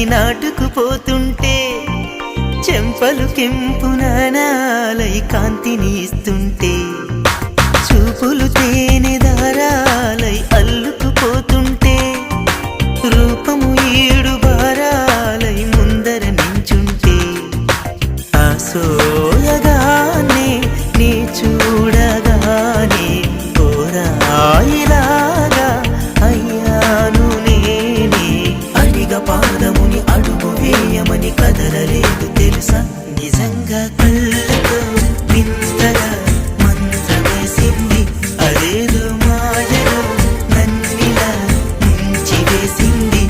కన్ని నాటుకుపోతుంటే చెంపలు కెంపు నానాలై కాంతిని ఇస్తుంటే చూపులు తేనె దారాలై అల్లుకుపోతుంటే రూపము ఏడు భారాలై ముందర నించుంటే ఆ కదలేదు తెలుసా? నిజంగా కళ్ళతో వింతగా మంత్రమేసింది అదేదో మాయలో నన్నిలా ముంచి వేసింది